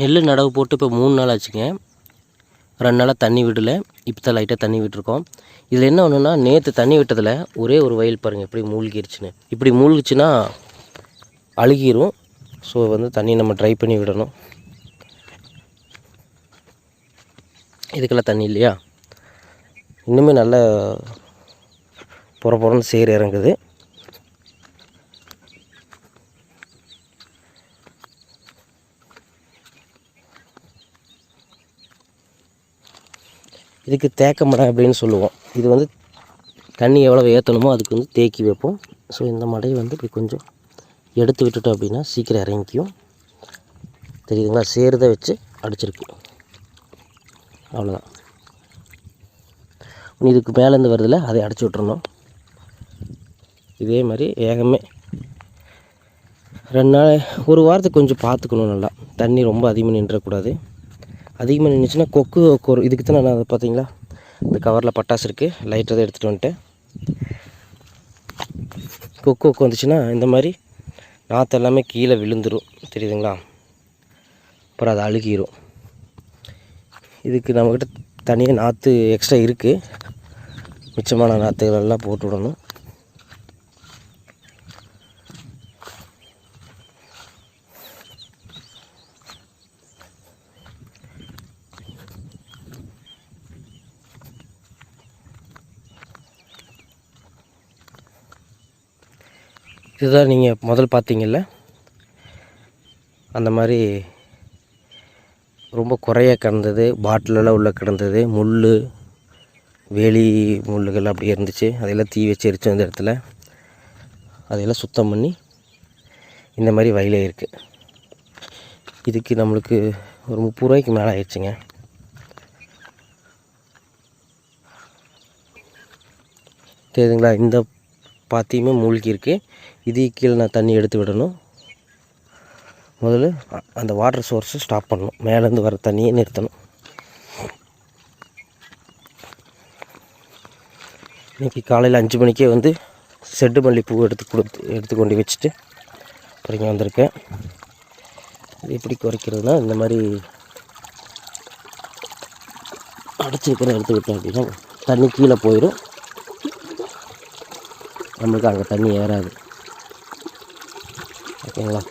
நெல் நடவு போட்டு இப்போ மூணு நாள் ஆச்சுங்க. ரெண்டு நாளாக தண்ணி விடலை. இப்போ தான் லைட்டாக தண்ணி விட்டுருக்கோம். இதில் என்ன ஒன்றுனா நேற்று தண்ணி விட்டதில் ஒரே ஒரு வயல் பாருங்கள் எப்படி மூழ்கிருச்சுன்னு. இப்படி மூழ்கிச்சுன்னா அழுகிரும். ஸோ வந்து தண்ணி நம்ம ட்ரை பண்ணி விடணும். இதுக்கெல்லாம் தண்ணி இல்லையா? இன்னுமே நல்ல புற புறன்னு சேர் இறங்குது. இதுக்கு தேக்க மடை அப்படின்னு சொல்லுவோம். இது வந்து தண்ணி எவ்வளோ ஏற்றணுமோ அதுக்கு வந்து தேக்கி வைப்போம். ஸோ இந்த மடையை வந்து இப்படி கொஞ்சம் எடுத்து விட்டுட்டோம் அப்படின்னா சீக்கிரம் இறங்கிக்கும். தெரியுதுங்களா? சேருதை வச்சு அடிச்சிருக்கு அவ்வளோதான் இதுக்கு மேலேருந்து வருதில்ல அதை அடைச்சி விட்றணும் இதே மாதிரி ஏகமே ரெண்டு நாள் ஒரு வாரத்துக்கு கொஞ்சம் பார்த்துக்கணும் நல்லா. தண்ணி ரொம்ப அதிகமாக நின்றக்கூடாது. அதிகமாக நின்றுச்சுன்னா கொக்கு கொரு இதுக்கு தான் நான் அதை பார்த்தீங்களா? இந்த கவரில் பட்டாசு இருக்குது லைட்டை தான் எடுத்துகிட்டு வந்துட்டேன். கொக்கு கொக்கு வந்துச்சுன்னா இந்த மாதிரி நாற்று எல்லாமே கீழே விழுந்துடும் தெரியுதுங்களா? அப்புறம் அது அழுகிரும். இதுக்கு நம்மக்கிட்ட தனியாக நாற்று எக்ஸ்ட்ரா இருக்குது மிச்சமான நாற்றுகளெல்லாம் போட்டு விடணும். இதுதான் நீங்கள் முதல் பார்த்தீங்கல்ல? அந்த மாதிரி ரொம்ப குறைய கிடந்தது. பாட்டிலெல்லாம் உள்ளே கிடந்தது. முள் வேலி முள்ளுகள் அப்படி இருந்துச்சு. அதையெல்லாம் தீ வச்சு எரிச்சோம் அந்த இடத்துல. அதையெல்லாம் சுத்தம் பண்ணி இந்த மாதிரி வயலே இருக்குது இதுக்கு நம்மளுக்கு ஒரு முப்பது ரூபாய்க்கு மேலே ஆயிடுச்சுங்க. தெரியுதுங்களா? இந்த பாத்தியுமே மூழ்கி இருக்கு இது கீழே நான் தண்ணி எடுத்து விடணும். முதல்ல அந்த வாட்டர் சோர்ஸை ஸ்டாப் பண்ணணும். மேலேருந்து வர தண்ணியை நிறுத்தணும். இன்றைக்கி காலையில் அஞ்சு மணிக்கே வந்து செட்டு மல்லிப்பூ எடுத்து கொடுத்து எடுத்து கொண்டு வச்சுட்டு அப்புறம் இங்கே வந்திருக்கேன். இது எப்படி குறைக்கிறதுனா இந்த மாதிரி அடைச்சிருக்கிற எடுத்து விட்டோம் அப்படின்னா தண்ணி கீழே போயிடும் நம்மளுக்கு அங்கே தண்ணி ஏறாது. ஓகேங்களா?